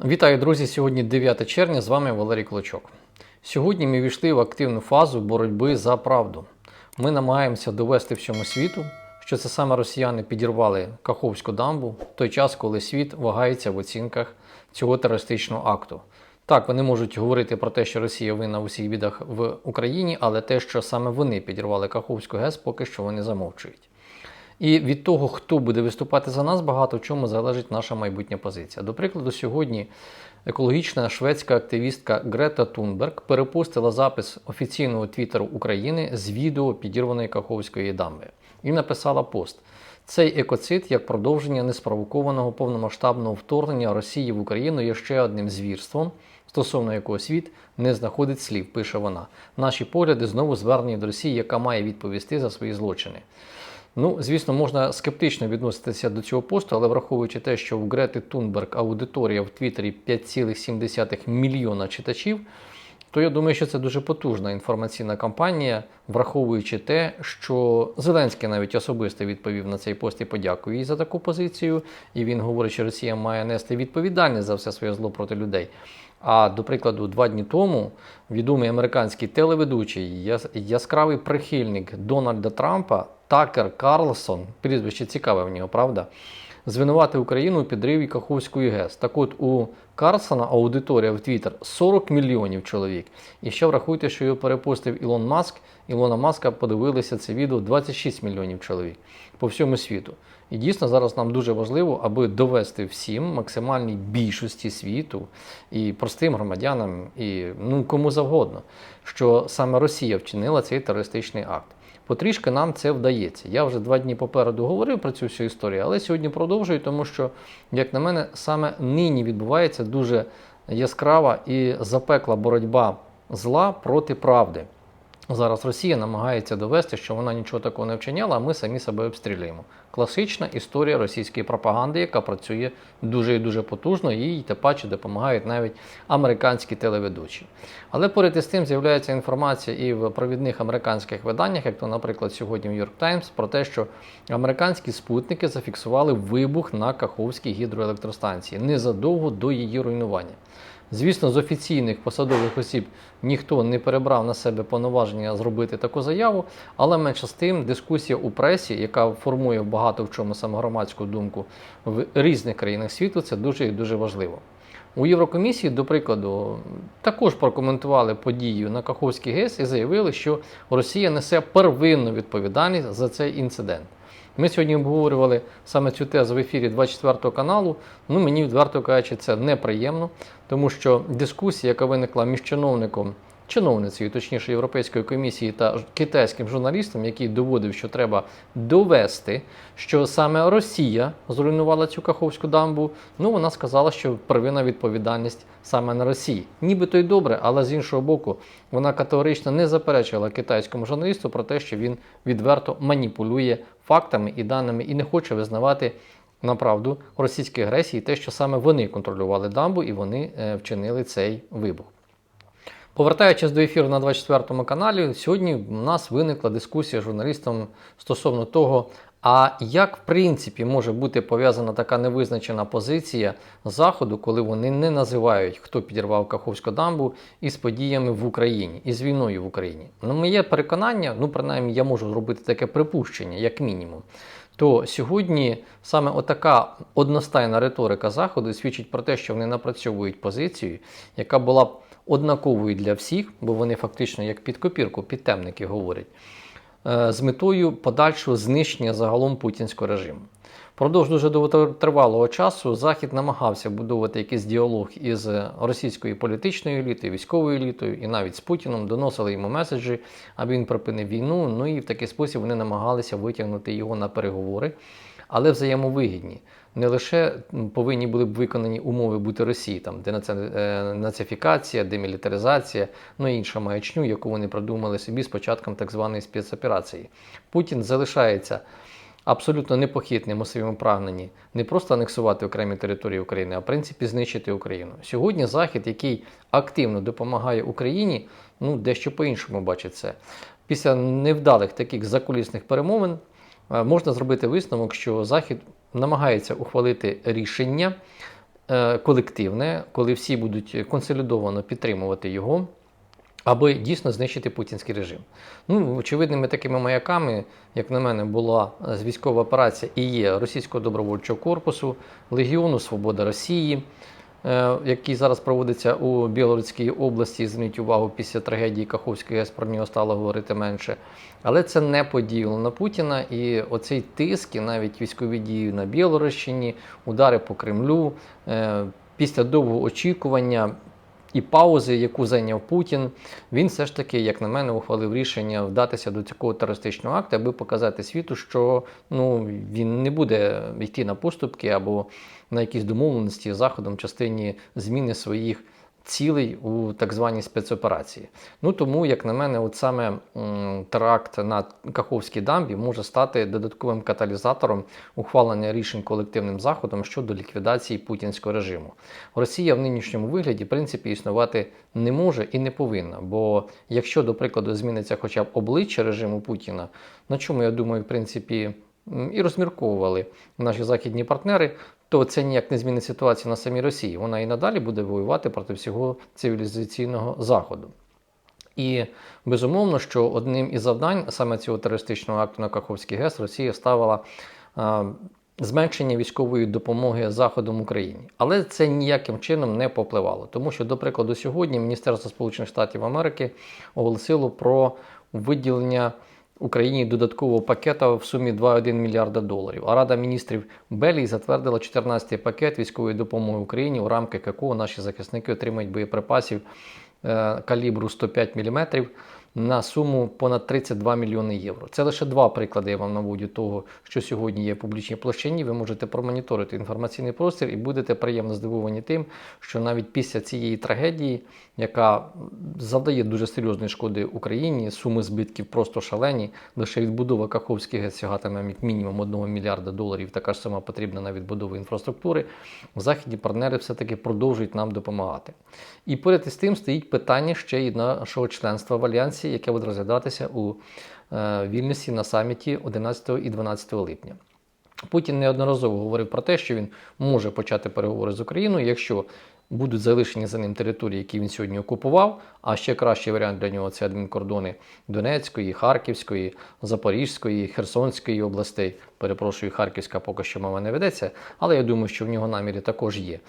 Вітаю, друзі! Сьогодні 9 червня, з вами Валерій Клочок. Сьогодні ми війшли в активну фазу боротьби за правду. Ми намагаємося довести всьому світу, що це саме росіяни підірвали Каховську дамбу в той час, коли світ вагається в оцінках цього терористичного акту. Так, вони можуть говорити про те, що Росія винна в усіх бідах в Україні, але те, що саме вони підірвали Каховську ГЕС, поки що вони замовчують. І від того, хто буде виступати за нас, багато в чому залежить наша майбутня позиція. До прикладу, сьогодні екологічна шведська активістка Грета Тунберг перепустила запис офіційного твіттеру України з відео підірваної Каховської дамби і написала пост. Цей екоцид, як продовження неспровокованого повномасштабного вторгнення Росії в Україну, є ще одним звірством, стосовно якого світ не знаходить слів, пише вона. Наші погляди знову звернені до Росії, яка має відповісти за свої злочини. Ну, звісно, можна скептично відноситися до цього посту, але враховуючи те, що в Грети Тунберг аудиторія в Твіттері 5,7 мільйона читачів, то я думаю, що це дуже потужна інформаційна кампанія, враховуючи те, що Зеленський навіть особисто відповів на цей пост і подякує їй за таку позицію. І він говорить, що Росія має нести відповідальність за все своє зло проти людей. А до прикладу, два дні тому відомий американський телеведучий, яскравий прихильник Дональда Трампа Такер Карлсон, прізвище цікаве в нього, правда? Звинуватив Україну у підриві Каховської ГЕС. Так от у Карлсона аудиторія в Твіттер 40 мільйонів чоловік. І ще врахуйте, що його перепостив Ілон Маск. Ілона Маска подивилися це відео 26 мільйонів чоловік по всьому світу. І дійсно зараз нам дуже важливо, аби довести всім максимальній більшості світу і простим громадянам, і ну кому завгодно, що саме Росія вчинила цей терористичний акт. Потрішки нам це вдається. Я вже два дні попереду говорив про цю всю історію, але сьогодні продовжую, тому що, як на мене, саме нині відбувається дуже яскрава і запекла боротьба зла проти правди. Зараз Росія намагається довести, що вона нічого такого не вчиняла, а ми самі себе обстрілюємо. Класична історія російської пропаганди, яка працює дуже і дуже потужно, і їй те паче допомагають навіть американські телеведучі. Але поряд із тим з'являється інформація і в провідних американських виданнях, як то, наприклад, сьогодні в York Times, про те, що американські спутники зафіксували вибух на Каховській гідроелектростанції незадовго до її руйнування. Звісно, з офіційних посадових осіб ніхто не перебрав на себе повноваження зробити таку заяву, але менше з тим дискусія у пресі, яка формує багато в чому саме громадську думку в різних країнах світу, це дуже і дуже важливо. У Єврокомісії, до прикладу, також прокоментували подію на Каховській ГЕС і заявили, що Росія несе первинну відповідальність за цей інцидент. Ми сьогодні обговорювали саме цю тезу в ефірі 24 каналу. Ну мені відверто кажучи, це неприємно, тому що дискусія, яка виникла між чиновником чиновницею, точніше Європейської комісії та китайським журналістом, який доводив, що треба довести, що саме Росія зруйнувала цю Каховську дамбу. Ну вона сказала, що первинна відповідальність саме на Росії. Нібито й добре, але з іншого боку, вона категорично не заперечила китайському журналісту про те, що він відверто маніпулює фактами і даними і не хоче визнавати. Направду російській агресії, те, що саме вони контролювали дамбу і вони е, вчинили цей вибух. Повертаючись до ефіру на 24 каналі, сьогодні в нас виникла дискусія з журналістом стосовно того, а як в принципі може бути пов'язана така невизначена позиція Заходу, коли вони не називають, хто підірвав Каховську дамбу із подіями в Україні і з війною в Україні? Ну, моє переконання, ну принаймні я можу зробити таке припущення, як мінімум. То сьогодні саме отака одностайна риторика Заходу свідчить про те, що вони напрацьовують позицію, яка була б однаковою для всіх, бо вони фактично як під копірку, підтемники говорять, е, з метою подальшого знищення загалом путінського режиму. Продовж дуже довготривалого часу Захід намагався будувати якийсь діалог із російською політичною елітою, військовою елітою і навіть з Путіном доносили йому меседжі, аби він припинив війну. Ну і в такий спосіб вони намагалися витягнути його на переговори, але взаємовигідні не лише повинні були б виконані умови бути Росії, там денацифікація, е, демілітаризація, ну і інша маячню, яку вони придумали собі з початком так званої спецоперації. Путін залишається. Абсолютно непохитним у своєму прагненні не просто анексувати окремі території України, а в принципі знищити Україну. Сьогодні Захід, який активно допомагає Україні, ну дещо по-іншому бачить це. Після невдалих таких закулісних перемовин е, можна зробити висновок, що Захід намагається ухвалити рішення е, колективне, коли всі будуть консолідовано підтримувати його, аби дійсно знищити путінський режим. Ну, очевидними такими маяками, як на мене, була е, військова операція і є російського добровольчого корпусу, Легіону Свобода Росії. е, Який зараз проводиться у Білоруській області, зверніть увагу, після трагедії Каховської ГЕС про нього стало говорити менше. Але це не подіяло на Путіна. І оцей тиск, і навіть військові дії на Білорусщині, удари по Кремлю, е, після довгого очікування і паузи, яку зайняв Путін, він все ж таки, як на мене, ухвалив рішення вдатися до такого терористичного акту, аби показати світу, що ну, він не буде йти на поступки або на якісь домовленості з Заходом в частині зміни своїх цілей у так званій спецоперації. Ну тому, як на мене, от саме теракт на Каховській дамбі може стати додатковим каталізатором ухвалення рішень колективним заходом щодо ліквідації путінського режиму. Росія в нинішньому вигляді, в принципі, існувати не може і не повинна. Бо якщо, до прикладу, зміниться хоча б обличчя режиму Путіна, на чому я думаю, в принципі, і розмірковували наші західні партнери, то це ніяк не змінить ситуацію на самій Росії. Вона і надалі буде воювати проти всього цивілізаційного заходу. І безумовно, що одним із завдань саме цього терористичного акту на Каховський ГЕС Росія ставила а, зменшення військової допомоги Заходом Україні. Але це ніяким чином не попливало, тому що, до прикладу, сьогодні Міністерство Сполучених Штатів Америки оголосило про виділення. Україні додаткового пакета в сумі 2,1 мільярда доларів. А Рада міністрів Белії затвердила 14-й пакет військової допомоги Україні, у рамках якого наші захисники отримають боєприпасів е, калібру 105 мм на суму понад 32 мільйони євро. Це лише два приклади я вам наводю того, що сьогодні є в публічній площині. Ви можете промоніторити інформаційний простір і будете приємно здивовані тим, що навіть після цієї трагедії, яка завдає дуже серйозної шкоди Україні, суми збитків просто шалені. Лише відбудова Каховських сягатиме мінімум 1 мільярда доларів. Така ж сума потрібна на відбудову інфраструктури. Західні партнери все-таки продовжують нам допомагати. І поряд із тим стоїть питання ще й нашого членства в альянсі, яке буде розглядатися у е, Вільнюсі на саміті 11 і 12 липня. Путін неодноразово говорив про те, що він може почати переговори з Україною, якщо будуть залишені за ним території, які він сьогодні окупував. А ще кращий варіант для нього це адмінкордони Донецької, Харківської, Запорізької, Херсонської областей. Перепрошую, Харківська поки що мова не ведеться, але я думаю, що в нього наміри також є.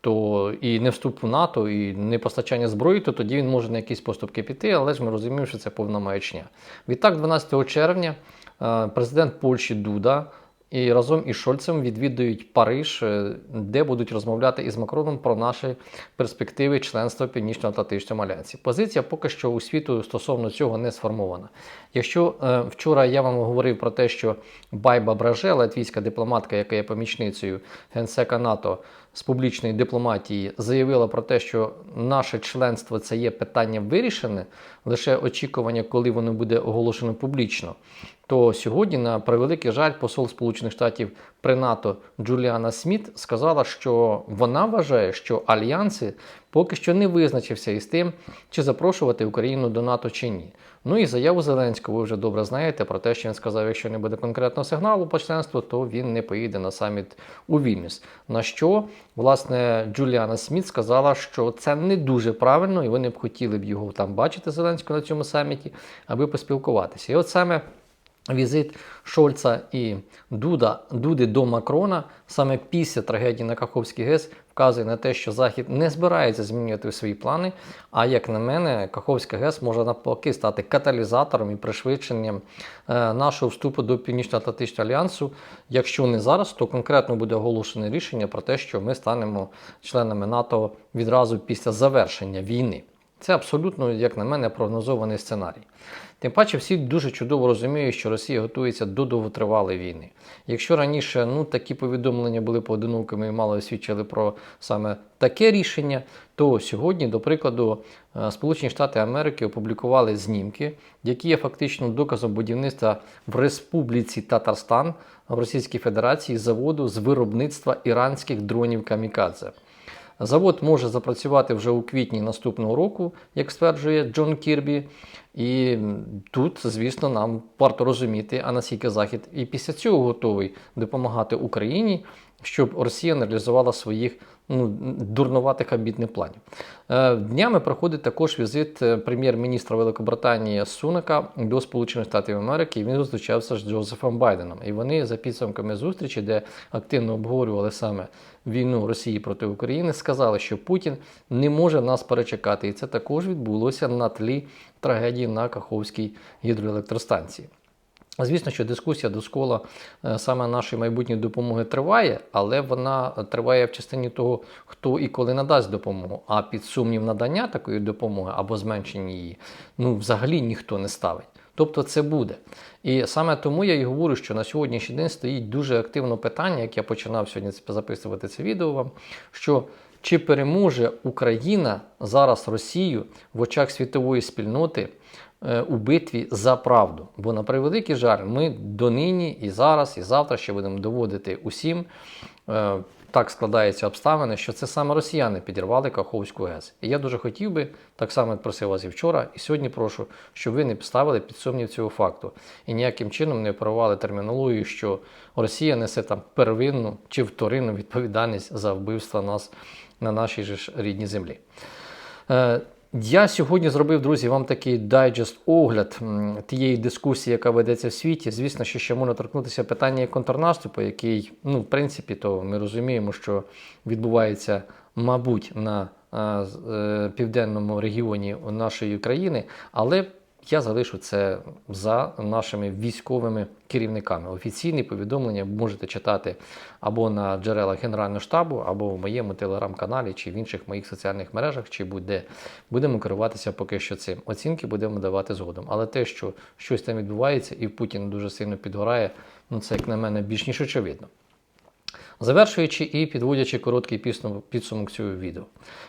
То і не вступ в НАТО, і не постачання зброї, то тоді він може на якісь поступки піти, але ж ми розуміємо, що це повна маячня. Відтак, 12 червня, е, президент Польщі Дуда і разом із Шольцем відвідують Париж, е, де будуть розмовляти із Макроном про наші перспективи членства Північно-Атлантичному альянсі. Позиція поки що у світу стосовно цього не сформована. Якщо е, вчора я вам говорив про те, що Байба Браже, латвійська дипломатка, яка є помічницею генсека НАТО з публічної дипломатії, заявила про те, що наше членство це є питання вирішене, лише очікування, коли воно буде оголошено публічно. То сьогодні, на превеликий жаль, посол Сполучених Штатів при НАТО Джуліана Сміт сказала, що вона вважає, що альянси поки що не визначився із тим, чи запрошувати Україну до НАТО чи ні. Ну і заяву Зеленського ви вже добре знаєте про те, що він сказав, якщо не буде конкретного сигналу по членству, то він не поїде на саміт у Вільнюс. На що власне Джуліана Сміт сказала, що це не дуже правильно, і вони б хотіли б його там бачити Зеленського на цьому саміті, аби поспілкуватися. І от саме. Візит Шольца і Дуда, Дуди до Макрона саме після трагедії на Каховській ГЕС вказує на те, що Захід не збирається змінювати свої плани. А як на мене, Каховська ГЕС може навпаки стати каталізатором і пришвидшенням е, нашого вступу до Північно-Атлантичного альянсу. Якщо не зараз, то конкретно буде оголошене рішення про те, що ми станемо членами НАТО відразу після завершення війни. Це абсолютно, як на мене, прогнозований сценарій. Тим паче, всі дуже чудово розуміють, що Росія готується до довготривалої війни. Якщо раніше ну, такі повідомлення були поодинокими і мало свідчили про саме таке рішення, то сьогодні, до прикладу, е, Сполучені Штати Америки опублікували знімки, які є фактично доказом будівництва в Республіці Татарстан в Російській Федерації заводу з виробництва іранських дронів Камікадзе. Завод може запрацювати вже у квітні наступного року, як стверджує Джон Кірбі. І тут, звісно, нам варто розуміти, а наскільки Захід і після цього готовий допомагати Україні, щоб Росія не реалізувала своїх ну, дурнуватих амбітних планів. Е, Днями проходить також візит е, прем'єр-міністра Великобританії Сунака до Сполучених Штатів Америки. Він зустрічався з Джозефом Байденом. І вони за підсумками зустрічі, де активно обговорювали саме війну Росії проти України, сказали, що Путін не може нас перечекати. І це також відбулося на тлі трагедії на Каховській гідроелектростанції. Звісно, що дискусія довкола е, саме нашої майбутньої допомоги триває, але вона триває в частині того, хто і коли надасть допомогу. А під сумнів надання такої допомоги або зменшення її, ну взагалі ніхто не ставить. Тобто це буде. І саме тому я і говорю, що на сьогоднішній день стоїть дуже активно питання, як я починав сьогодні записувати це відео вам, що чи переможе Україна зараз Росію в очах світової спільноти у битві за правду? Бо на превеликий жаль, ми донині і зараз, і завтра ще будемо доводити усім. е, Так складаються обставини, що це саме росіяни підірвали Каховську ГЕС. І я дуже хотів би, так само просив вас і вчора, і сьогодні прошу, щоб ви не поставили під сумнів цього факту і ніяким чином не оперували термінологію, що Росія несе там первинну чи вторинну відповідальність за вбивство нас на нашій ж рідній землі. Я сьогодні зробив, друзі, вам такий дайджест-огляд тієї дискусії, яка ведеться в світі. Звісно, що ще можна торкнутися питання контрнаступу, який, ну, в принципі, то ми розуміємо, що відбувається, мабуть, на е, південному регіоні нашої країни, але я залишу це за нашими військовими керівниками. Офіційні повідомлення можете читати або на джерелах Генерального штабу, або в моєму телеграм-каналі, чи в інших моїх соціальних мережах, чи будь-де. Будемо керуватися поки що цим. Оцінки будемо давати згодом. Але те, що щось там відбувається, і Путін дуже сильно підгорає, ну це як на мене більш ніж очевидно. Завершуючи і підводячи короткий підсумок- цього відео.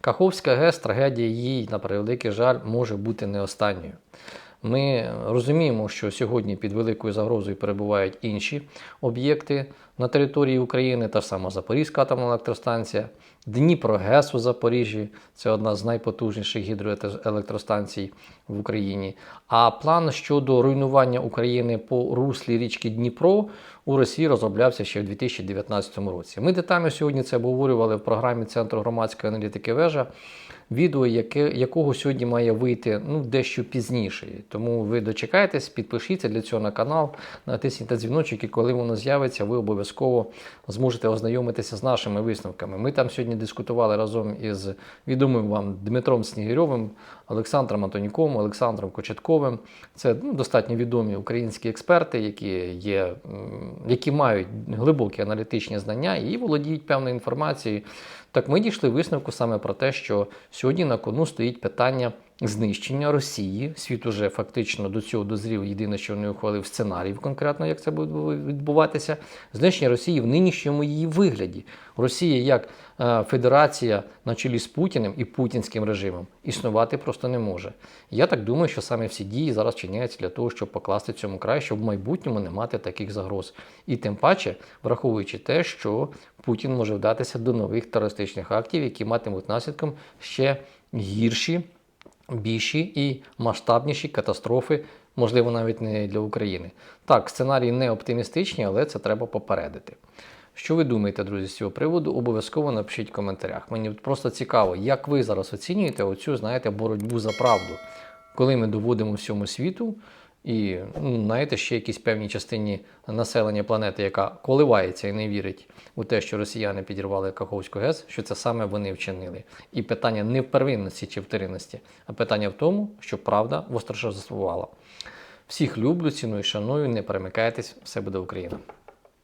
Каховська ГЕС, трагедія її, на превеликий жаль, може бути не останньою. Ми розуміємо, що сьогодні під великою загрозою перебувають інші об'єкти на території України, та сама Запорізька атомна електростанція, Дніпрогес у Запоріжжі це одна з найпотужніших гідроелектростанцій в Україні. А план щодо руйнування України по руслі річки Дніпро у Росії розроблявся ще в 2019 році. Ми детально сьогодні це обговорювали в програмі Центру громадської аналітики Вежа. Відео, яке, якого сьогодні має вийти ну, дещо пізніше. Тому ви дочекайтесь, підпишіться для цього на канал, натисніть на дзвіночок, і коли воно з'явиться, ви обов'язково зможете ознайомитися з нашими висновками. Ми там сьогодні дискутували разом із відомим вам Дмитром Снігирьовим, Олександром Антоніком, Олександром Кочетковим. Це ну, достатньо відомі українські експерти, які, є, які мають глибокі аналітичні знання і володіють певною інформацією. Так ми дійшли висновку саме про те, що сьогодні на кону стоїть питання знищення Росії. Світ уже фактично до цього дозрів. Єдине, що не ухвалив сценарій конкретно, як це буде відбуватися. Знищення Росії в нинішньому її вигляді. Росія як е, федерація на чолі з Путіним і путінським режимом існувати просто не може. Я так думаю, що саме всі дії зараз чиняються для того, щоб покласти цьому край, щоб в майбутньому не мати таких загроз. І тим паче, враховуючи те, що Путін може вдатися до нових терористичних актів, які матимуть наслідком ще гірші, більші і масштабніші катастрофи, можливо, навіть не для України. Так, сценарії не оптимістичні, але це треба попередити. Що ви думаєте, друзі, з цього приводу? Обов'язково напишіть в коментарях. Мені просто цікаво, як ви зараз оцінюєте оцю, знаєте, боротьбу за правду, коли ми доводимо всьому світу, і ну, знаєте, ще якісь певні частині населення планети, яка коливається і не вірить у те, що росіяни підірвали Каховську ГЕС, що це саме вони вчинили. І питання не в первинності чи вторинності, а питання в тому, що правда восторжествувала. Всіх люблю, ціную, шаную, не перемикайтесь, все буде Україна.